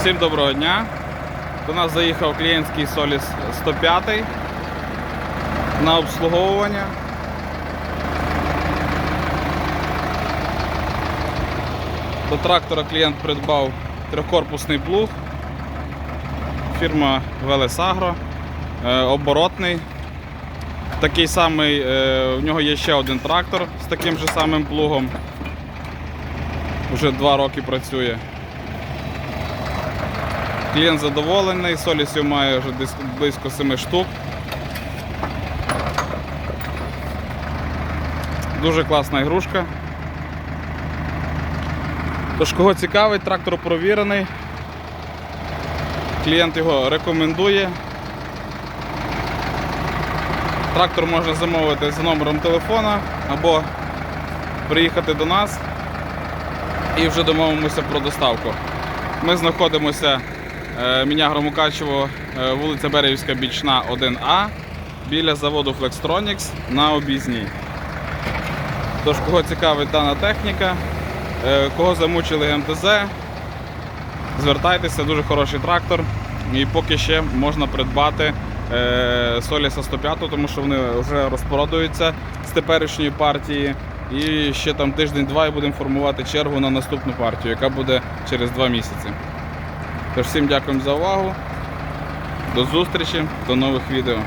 Всім доброго дня. До нас заїхав клієнтський Solis 105 на обслуговування. До трактора клієнт придбав трьохкорпусний плуг. Фірма Велесагро, е, оборотний. Такий самий, е, в нього є ще один трактор з таким же самим плугом. Вже два роки працює. Клієнт задоволений, солісів має вже близько 7 штук. Дуже класна ігрушка. Тож, кого цікавить, трактор провірений. Клієнт його рекомендує. Трактор можна замовити за номером телефона або приїхати до нас і вже домовимося про доставку. Ми знаходимося е, Мінягро Мукачево, е, вулиця Берегівська, Бічна 1А біля заводу Flextronics на обізній. Тож, кого цікавить дана техніка, е, кого замучили МТЗ, звертайтеся, дуже хороший трактор. І поки ще можна придбати Соліса 105, тому що вони вже розпродуються з теперішньої партії. І ще там тиждень-два і будемо формувати чергу на наступну партію, яка буде через два місяці. Тож всім дякуємо за увагу. До зустрічі, до нових відео.